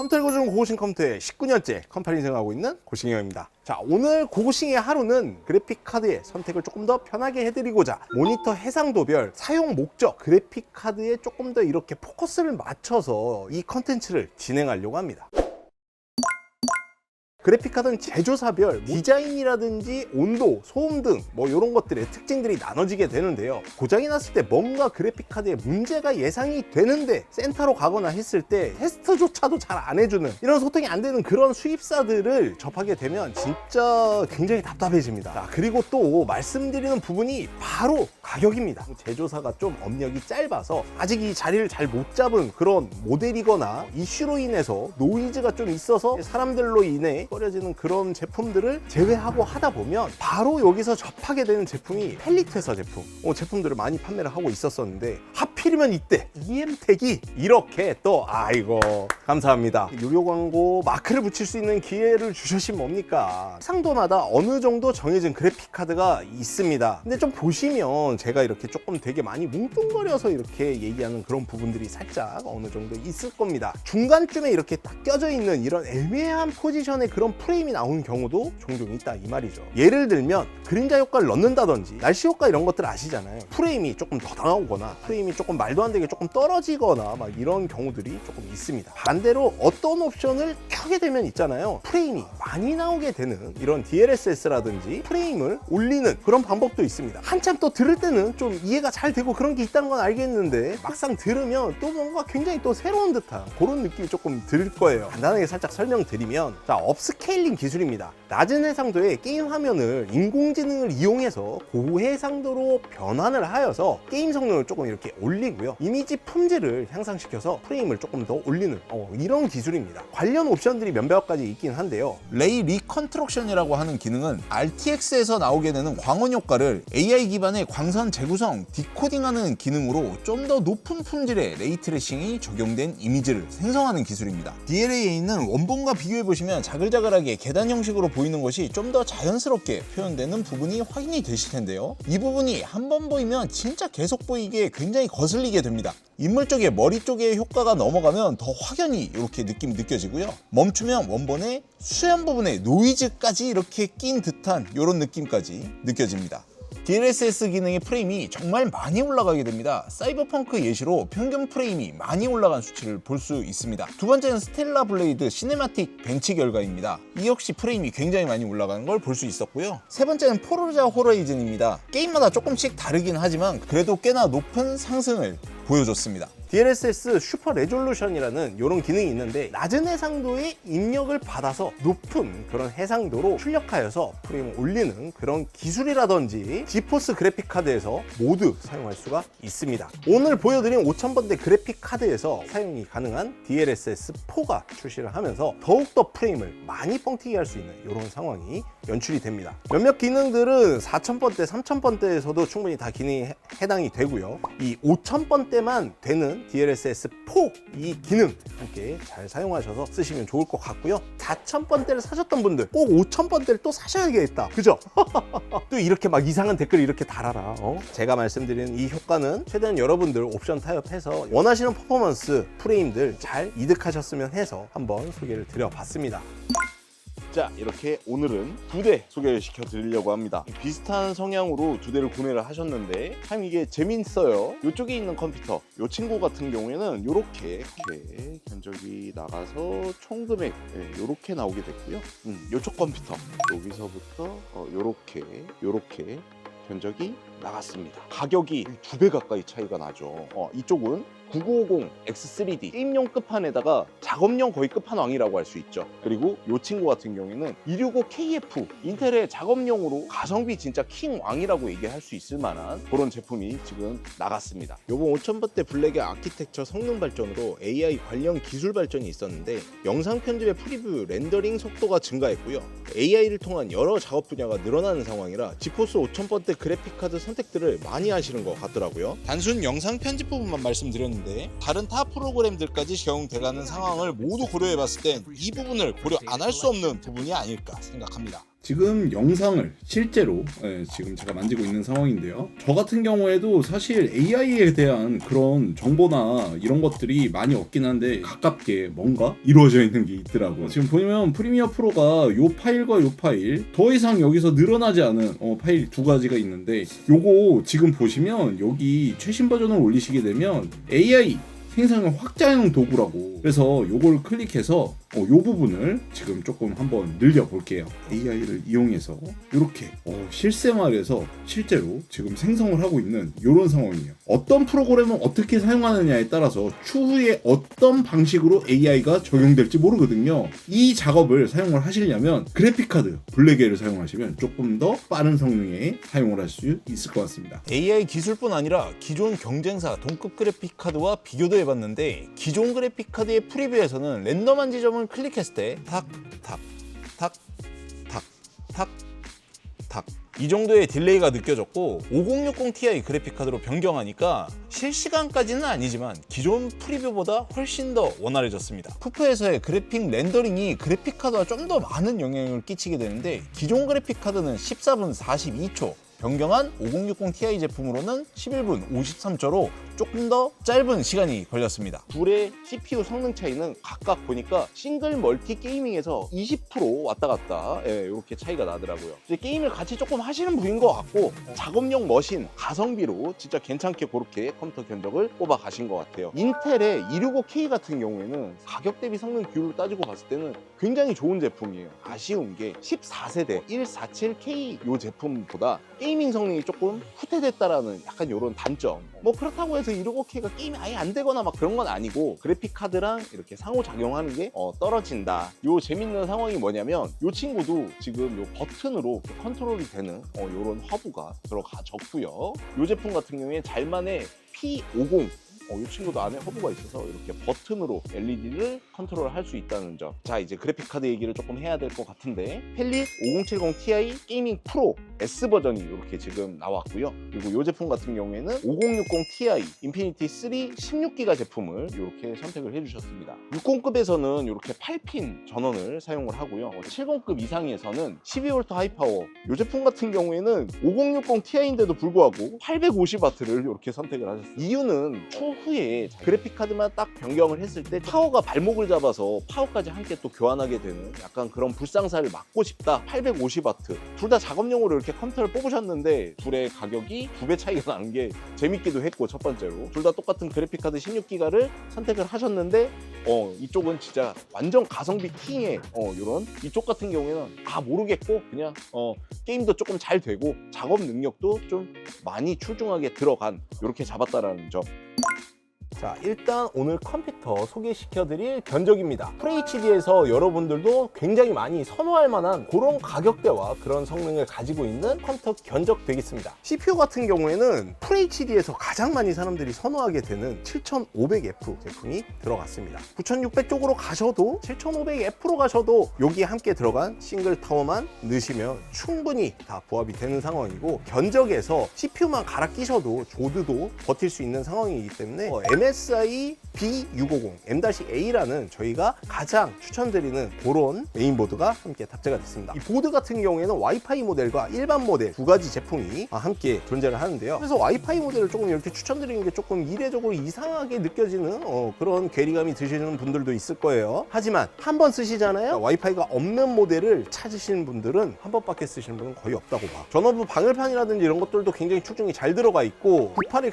컴퓨터 고정 고고싱 컴퓨터에 19년째 컴퓨터 인생하고 있는 고싱형입니다. 자, 오늘 고고싱의 하루는 그래픽 카드의 선택을 조금 더 편하게 해드리고자 모니터 해상도별 사용 목적 그래픽 카드에 조금 더 이렇게 포커스를 맞춰서 이 컨텐츠를 진행하려고 합니다. 그래픽카드는 제조사별 디자인이라든지 온도, 소음 등 뭐 이런 것들의 특징들이 나눠지게 되는데요. 고장이 났을 때 뭔가 그래픽카드에 문제가 예상이 되는데 센터로 가거나 했을 때 테스트조차도 잘 안 해주는 이런 소통이 안 되는 그런 수입사들을 접하게 되면 진짜 굉장히 답답해집니다. 자, 그리고 또 말씀드리는 부분이 바로 가격입니다. 제조사가 좀 업력이 짧아서 아직 이 자리를 잘 못 잡은 그런 모델이거나 이슈로 인해서 노이즈가 좀 있어서 사람들로 인해 꺼려지는 그런 제품들을 제외하고 하다 보면 바로 여기서 접하게 되는 제품이 펠리트 회사 제품 어, 제품들을 많이 판매를 하고 있었었는데 하필이면 이때 EM텍이 이렇게 또 아이고 감사합니다. 유료 광고 마크를 붙일 수 있는 기회를 주셨신 뭡니까? 상도마다 어느 정도 정해진 그래픽 카드가 있습니다. 근데 좀 보시면 제가 이렇게 조금 되게 많이 뭉뚱거려서 이렇게 얘기하는 그런 부분들이 살짝 어느 정도 있을 겁니다. 중간쯤에 이렇게 딱 껴져 있는 이런 애매한 포지션의 그런 프레임이 나오는 경우도 종종 있다 이 말이죠. 예를 들면 그림자 효과를 넣는다든지 날씨 효과 이런 것들 아시잖아요. 프레임이 조금 더 나오거나 프레임이 조금 말도 안 되게 조금 떨어지거나 막 이런 경우들이 조금 있습니다. 반대로 어떤 옵션을 켜게 되면 있잖아요. 프레임이 많이 나오게 되는 이런 DLSS라든지 프레임을 올리는 그런 방법도 있습니다. 한참 또 들을 때는 좀 이해가 잘 되고 그런 게 있다는 건 알겠는데 막상 들으면 또 뭔가 굉장히 또 새로운 듯한 그런 느낌이 조금 들 거예요. 간단하게 살짝 설명드리면 자 업스케일링 기술입니다. 낮은 해상도의 게임 화면을 인공지능을 이용해서 고해상도로 변환을 하여서 게임 성능을 조금 이렇게 올리 고요 이미지 품질을 향상시켜서 프레임을 조금 더 올리는 어, 이런 기술입니다 관련 옵션들이 몇몇 가지 있긴 한데요 레이 리컨트럭션이라고 하는 기능은 RTX에서 나오게 되는 광원 효과를 AI 기반의 광선 재구성, 디코딩하는 기능으로 좀 더 높은 품질의 레이 트레싱이 적용된 이미지를 생성하는 기술입니다. DLA에 있는 원본과 비교해 보시면 자글자글하게 계단 형식으로 보이는 것이 좀 더 자연스럽게 표현되는 부분이 확인이 되실 텐데요. 이 부분이 한 번 보이면 진짜 계속 보이게 굉장히 거슬 리게 됩니다. 인물 쪽에 머리 쪽에 효과가 넘어가면 더 확연히 이렇게 느낌이 느껴지고요. 멈추면 원본의 수연 부분에 노이즈까지 이렇게 낀 듯한 이런 느낌까지 느껴집니다. DLSS 기능의 프레임이 정말 많이 올라가게 됩니다. 사이버펑크 예시로 평균 프레임이 많이 올라간 수치를 볼 수 있습니다. 두 번째는 스텔라 블레이드 시네마틱 벤치 결과입니다. 이 역시 프레임이 굉장히 많이 올라가는 걸 볼 수 있었고요. 세 번째는 포르자 호라이즌입니다. 게임마다 조금씩 다르긴 하지만 그래도 꽤나 높은 상승을 보여줬습니다. DLSS 슈퍼 레졸루션이라는 이런 기능이 있는데 낮은 해상도의 입력을 받아서 높은 그런 해상도로 출력하여서 프레임을 올리는 그런 기술이라든지 지포스 그래픽 카드에서 모두 사용할 수가 있습니다. 오늘 보여드린 5000번대 그래픽 카드에서 사용이 가능한 DLSS4가 출시를 하면서 더욱더 프레임을 많이 뻥튀기 할 수 있는 이런 상황이 연출이 됩니다. 몇몇 기능들은 4000번대, 3000번대에서도 충분히 다 기능이 해- 해당이 되고요. 이 5000번대만 되는 DLSS4 이 기능 함께 잘 사용하셔서 쓰시면 좋을 것 같고요. 4000번대를 사셨던 분들 꼭 5000번대를 또 사셔야겠다. 그죠? 또 이렇게 막 이상한 댓글 이렇게 달아라. 어? 제가 말씀드리는 이 효과는 최대한 여러분들 옵션 타협해서 원하시는 퍼포먼스 프레임들 잘 이득하셨으면 해서 한번 소개를 드려봤습니다. 자 이렇게 오늘은 두 대 소개를 시켜 드리려고 합니다. 비슷한 성향으로 두 대를 구매를 하셨는데 참 이게 재밌어요. 이쪽에 있는 컴퓨터 이 친구 같은 경우에는 이렇게 이렇게 견적이 나가서 총 금액 이렇게 나오게 됐고요. 음, 이쪽 컴퓨터 여기서부터 이렇게 이렇게 견적이 나갔습니다. 가격이 두 배 가까이 차이가 나죠. 어, 이쪽은 9950 X3D 게임용 끝판에다가 작업용 거의 끝판왕이라고 할 수 있죠. 그리고 이 친구 같은 경우에는 265KF 인텔의 작업용으로 가성비 진짜 킹왕이라고 얘기할 수 있을 만한 그런 제품이 지금 나갔습니다. 요번 5000번대 블랙의 아키텍처 성능 발전으로 AI 관련 기술 발전이 있었는데 영상 편집의 프리뷰 렌더링 속도가 증가했고요. AI를 통한 여러 작업 분야가 늘어나는 상황이라 지포스 5000번대 그래픽 카드 선택들을 많이 하시는 것 같더라고요. 단순 영상 편집 부분만 말씀드렸는데 다른 타 프로그램들까지 적용돼가는 상황을 모두 고려해봤을 땐 이 부분을 고려 안 할 수 없는 부분이 아닐까 생각합니다. 지금 영상을 실제로 예, 지금 제가 만지고 있는 상황인데요. 저 같은 경우에도 사실 AI에 대한 그런 정보나 이런 것들이 많이 없긴 한데 가깝게 뭔가 이루어져 있는 게 있더라고요. 지금 보면 프리미어 프로가 요 파일과 요 파일 더 이상 여기서 늘어나지 않은 어, 파일 두 가지가 있는데 요거 지금 보시면 여기 최신 버전을 올리시게 되면 AI 생성을 확장형 도구라고 그래서 요걸 클릭해서 어, 요 부분을 지금 조금 한번 늘려 볼게요. AI를 이용해서 이렇게 어, 실생활에서 실제로 지금 생성을 하고 있는 이런 상황이에요. 어떤 프로그램을 어떻게 사용하느냐에 따라서 추후에 어떤 방식으로 AI가 적용될지 모르거든요. 이 작업을 사용을 하시려면 그래픽카드 블랙에를 사용하시면 조금 더 빠른 성능에 사용을 할 수 있을 것 같습니다. AI 기술뿐 아니라 기존 경쟁사 동급 그래픽 카드와 비교도 해봤는데 기존 그래픽 카드의 프리뷰에서는 랜덤한 지점을 클릭했을 때 탁, 탁, 탁, 탁, 탁, 탁. 이 정도의 딜레이가 느껴졌고 5060 Ti 그래픽 카드로 변경하니까 실시간까지는 아니지만 기존 프리뷰보다 훨씬 더 원활해졌습니다. 푸프에서의 그래픽 렌더링이 그래픽 카드와 좀 더 많은 영향을 끼치게 되는데 기존 그래픽 카드는 14분 42초 변경한 5060 Ti 제품으로는 11분 53초로 조금 더 짧은 시간이 걸렸습니다. 둘의 CPU 성능 차이는 각각 보니까 싱글 멀티 게이밍에서 20% 왔다 갔다 예, 이렇게 차이가 나더라고요. 이제 게임을 같이 조금 하시는 분인 것 같고 작업용 머신 가성비로 진짜 괜찮게 그렇게 컴퓨터 견적을 뽑아 가신 것 같아요. 인텔의 265K 같은 경우에는 가격 대비 성능 비율로 따지고 봤을 때는 굉장히 좋은 제품이에요. 아쉬운 게 14세대 147K 이 제품보다 게 이밍 성능이 조금 후퇴됐다라는 약간 이런 단점. 뭐 그렇다고 해서 265K가 게임이 아예 안 되거나 막 그런 건 아니고 그래픽 카드랑 이렇게 상호작용하는 게 어, 떨어진다. 요 재밌는 상황이 뭐냐면 요 친구도 지금 요 버튼으로 컨트롤이 되는 어, 요런 허브가 들어가졌고요. 요 제품 같은 경우에 잘만의 P50 어, 이 친구도 안에 허브가 있어서 이렇게 버튼으로 LED를 컨트롤할 수 있다는 점. 자, 이제 그래픽 카드 얘기를 조금 해야 될 것 같은데 펠릿 5070 Ti 게이밍 프로 S 버전이 이렇게 지금 나왔고요. 그리고 이 제품 같은 경우에는 5060 Ti 인피니티 3 16기가 제품을 이렇게 선택을 해주셨습니다. 60급에서는 이렇게 8핀 전원을 사용을 하고요. 70급 이상에서는 12V 하이파워. 이 제품 같은 경우에는 5060 Ti인데도 불구하고 850W를 이렇게 선택을 하셨어요. 이유는 추 후에 그래픽 카드만 딱 변경을 했을 때 파워가 발목을 잡아서 파워까지 함께 또 교환하게 되는 약간 그런 불상사를 막고 싶다. 850W. 둘 다 작업용으로 이렇게 컴퓨터를 뽑으셨는데 둘의 가격이 두 배 차이가 나는 게 재밌기도 했고 첫 번째로 둘 다 똑같은 그래픽 카드 16기가를 선택을 하셨는데 어 이쪽은 진짜 완전 가성비 킹의 어 이런 이쪽 같은 경우에는 아 모르겠고 그냥 어 게임도 조금 잘 되고 작업 능력도 좀 많이 출중하게 들어간 이렇게 잡았다라는 점 자, 일단 오늘 컴퓨터 소개시켜 드릴 견적입니다. FHD에서 여러분들도 굉장히 많이 선호할 만한 그런 가격대와 그런 성능을 가지고 있는 컴퓨터 견적 되겠습니다. CPU 같은 경우에는 FHD에서 가장 많이 사람들이 선호하게 되는 7500F 제품이 들어갔습니다. 9600 쪽으로 가셔도 7500F로 가셔도 여기 함께 들어간 싱글 타워만 넣으시면 충분히 다 부합이 되는 상황이고 견적에서 CPU만 갈아 끼셔도 조드도 버틸 수 있는 상황이기 때문에 어, apareça aí B650 M-A라는 저희가 가장 추천드리는 그런 메인보드가 함께 탑재가 됐습니다. 이 보드 같은 경우에는 와이파이 모델과 일반 모델 두 가지 제품이 함께 존재를 하는데요. 그래서 와이파이 모델을 조금 이렇게 추천드리는 게 조금 이례적으로 이상하게 느껴지는 어, 그런 괴리감이 드시는 분들도 있을 거예요. 하지만 한 번 쓰시잖아요. 와이파이가 없는 모델을 찾으시는 분들은 한 번밖에 쓰시는 분은 거의 없다고 봐. 전원부 방열판이라든지 이런 것들도 굉장히 축중이 잘 들어가 있고 98X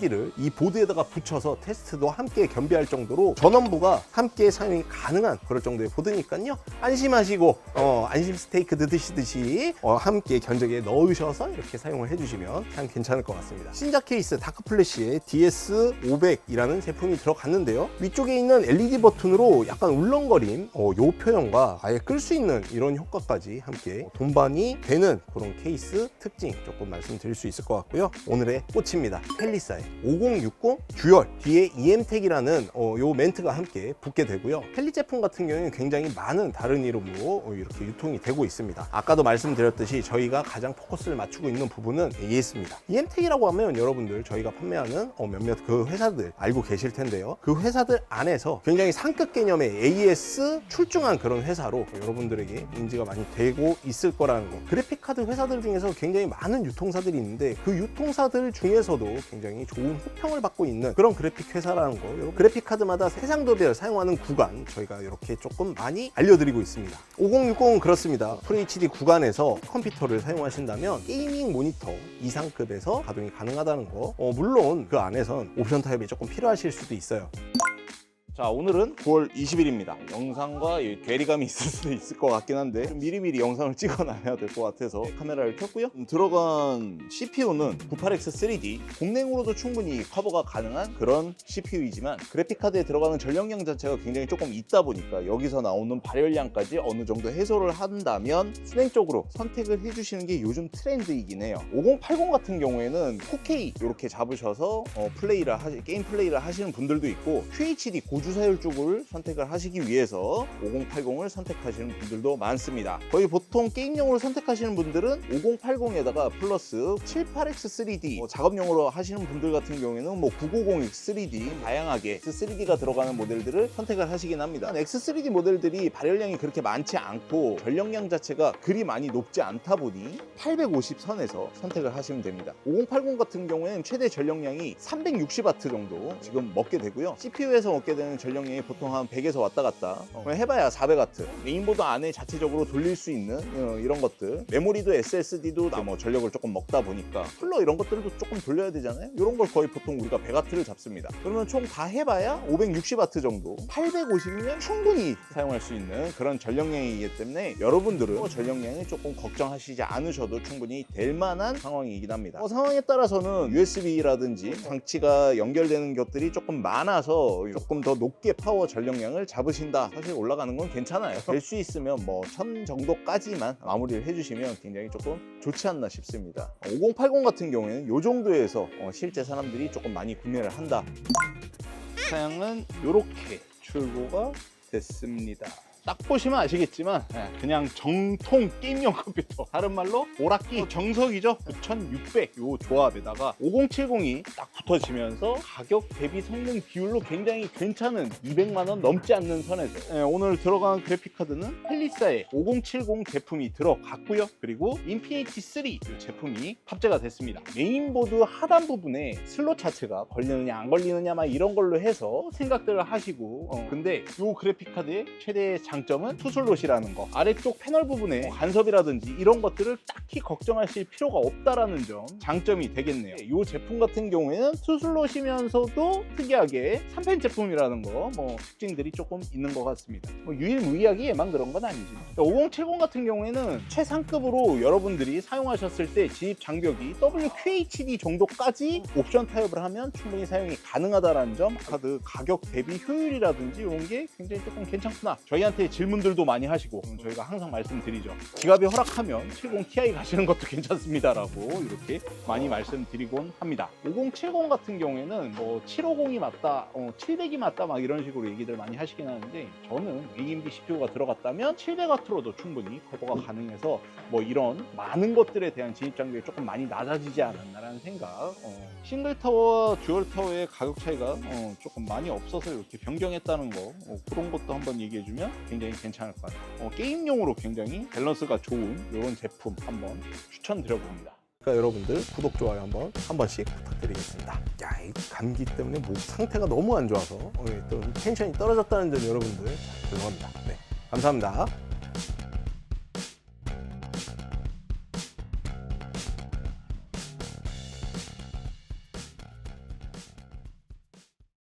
3D를 이 보드에다가 붙여서 테스트도 함께 겸비할 정도로 전원부가 함께 사용이 가능한 그럴 정도의 보드니까요. 안심하시고 어, 안심 스테이크 드시듯이 어, 함께 견적에 넣으셔서 이렇게 사용을 해주시면 참 괜찮을 것 같습니다. 신작 케이스 다크플래시의 DS500이라는 제품이 들어갔는데요. 위쪽에 있는 LED 버튼으로 약간 울렁거림 어, 요 표현과 아예 끌 수 있는 이런 효과까지 함께 동반이 되는 그런 케이스 특징 조금 말씀드릴 수 있을 것 같고요. 오늘의 꽃입니다. 펠리사의 5060 듀얼 뒤에 EM택이 라는 펠릿이라는 어, 요 멘트가 함께 붙게 되고요. 펠릿 제품 같은 경우에는 굉장히 많은 다른 이름으로 어, 이렇게 유통이 되고 있습니다. 아까도 말씀드렸듯이 저희가 가장 포커스를 맞추고 있는 부분은 AS입니다. EM택이라고 하면 여러분들 저희가 판매하는 어, 몇몇 그 회사들 알고 계실 텐데요. 그 회사들 안에서 굉장히 상급 개념의 AS 출중한 그런 회사로 여러분들에게 인지가 많이 되고 있을 거라는 거. 그래픽 카드 회사들 중에서 굉장히 많은 유통사들이 있는데 그 유통사들 중에서도 굉장히 좋은 호평을 받고 있는 그런 그래픽 회사라는 거. 여러분 그래픽 카드마다 세상도별 사용하는 구간 저희가 이렇게 조금 많이 알려드리고 있습니다. 5060은 그렇습니다. FHD 구간에서 컴퓨터를 사용하신다면 게이밍 모니터 이상급에서 가동이 가능하다는 거. 어, 물론 그 안에선 옵션 타입이 조금 필요하실 수도 있어요. 자 오늘은 9월 20일입니다. 영상과 이 괴리감이 있을 수도 있을 것 같긴 한데 좀 미리미리 영상을 찍어놔야 될 것 같아서 카메라를 켰고요. 음, 들어간 CPU는 98X3D 공랭으로도 충분히 커버가 가능한 그런 CPU이지만 그래픽카드에 들어가는 전력량 자체가 굉장히 조금 있다 보니까 여기서 나오는 발열량까지 어느 정도 해소를 한다면 순행적으로 선택을 해주시는 게 요즘 트렌드이긴 해요. 5080 같은 경우에는 4K 이렇게 잡으셔서 어, 플레이를 하시, 게임 플레이를 하시는 분들도 있고 QHD 고주 사율 쪽을 선택을 하시기 위해서 5080을 선택하시는 분들도 많습니다. 거의 보통 게임용으로 선택하시는 분들은 5080에다가 플러스 78X3D 뭐 작업용으로 하시는 분들 같은 경우에는 뭐 990X3D 다양하게 X3D가 들어가는 모델들을 선택을 하시긴 합니다. X3D 모델들이 발열량이 그렇게 많지 않고 전력량 자체가 그리 많이 높지 않다 보니 850 선에서 선택을 하시면 됩니다. 5080 같은 경우에는 최대 전력량이 360W 정도 지금 먹게 되고요. CPU에서 먹게 되는 전력량이 보통 한 100에서 왔다 갔다. 어, 해봐야 400W 메인보드 안에 자체적으로 돌릴 수 있는 어, 이런 것들. 메모리도 SSD도 뭐 전력을 조금 먹다 보니까 쿨러 이런 것들도 조금 돌려야 되잖아요. 이런 걸 거의 보통 우리가 100W를 잡습니다. 그러면 총 다 해봐야 560W 정도 850이면 충분히 사용할 수 있는 그런 전력량이기 때문에 여러분들은 어, 전력량이 조금 걱정하시지 않으셔도 충분히 될 만한 상황이긴 합니다. 어, 상황에 따라서는 USB라든지 장치가 연결되는 것들이 조금 많아서 조금 더 높게 파워 전력량을 잡으신다. 사실 올라가는 건 괜찮아요. 될 수 있으면 뭐 1000 정도까지만 마무리를 해주시면 굉장히 조금 좋지 않나 싶습니다. 5080 같은 경우에는 이 정도에서 어, 실제 사람들이 조금 많이 구매를 한다. 사양은 이렇게 출고가 됐습니다. 딱 보시면 아시겠지만 예, 그냥 정통 게임용 컴퓨터. 다른 말로 오락기 정석이죠? 9600 요 조합에다가 5070이 딱 붙어지면서 가격 대비 성능 비율로 굉장히 괜찮은 200만 원 넘지 않는 선에서. 예, 오늘 들어간 그래픽카드는 펠리사의 5070 제품이 들어갔고요. 그리고 인피니티 3 이 제품이 탑재가 됐습니다. 메인보드 하단 부분에 슬롯 자체가 걸리느냐 안 걸리느냐 막 이런 걸로 해서 생각들을 하시고 어, 근데 요 그래픽카드의 최대 장점은 투슬롯이라는 거. 아래쪽 패널 부분에 뭐 간섭이라든지 이런 것들을 딱히 걱정하실 필요가 없다라는 점 장점이 되겠네요. 이 제품 같은 경우에는 투슬롯이면서도 특이하게 3펜 제품이라는 거 뭐 특징들이 조금 있는 것 같습니다. 뭐 유일무이하게 얘만 그런 건 아니지. 5070 같은 경우에는 최상급으로 여러분들이 사용하셨을 때 진입 장벽이 WQHD 정도까지 옵션 타협을 하면 충분히 사용이 가능하다라는 점 카드 가격 대비 효율이라든지 이런 게 굉장히 조금 괜찮구나. 저희한테 질문들도 많이 하시고 음, 저희가 항상 말씀드리죠. 지갑이 허락하면 70ti 가시는 것도 괜찮습니다라고 이렇게 많이 말씀드리곤 합니다. 5070 같은 경우에는 뭐 750이 맞다 어, 700이 맞다 막 이런 식으로 얘기들 많이 하시긴 하는데 저는 AMD CPU가 들어갔다면 700W로도 충분히 커버가 가능해서 뭐 이런 많은 것들에 대한 진입 장벽이 조금 많이 낮아지지 않았나라는 생각. 어, 싱글 타워와 듀얼 타워의 가격 차이가 어, 조금 많이 없어서 이렇게 변경했다는 거 어, 그런 것도 한번 얘기해주면 굉장히 괜찮을 것 같아요 어, 게임용으로 굉장히 밸런스가 좋은 이런 제품 한번 추천드려봅니다 그러니까 여러분들 구독 좋아요 한번 한 번씩 부탁드리겠습니다. 야, 이 감기 때문에 목 상태가 너무 안 좋아서 어, 또 텐션이 떨어졌다는 점 여러분들 죄송합니다. 네, 감사합니다.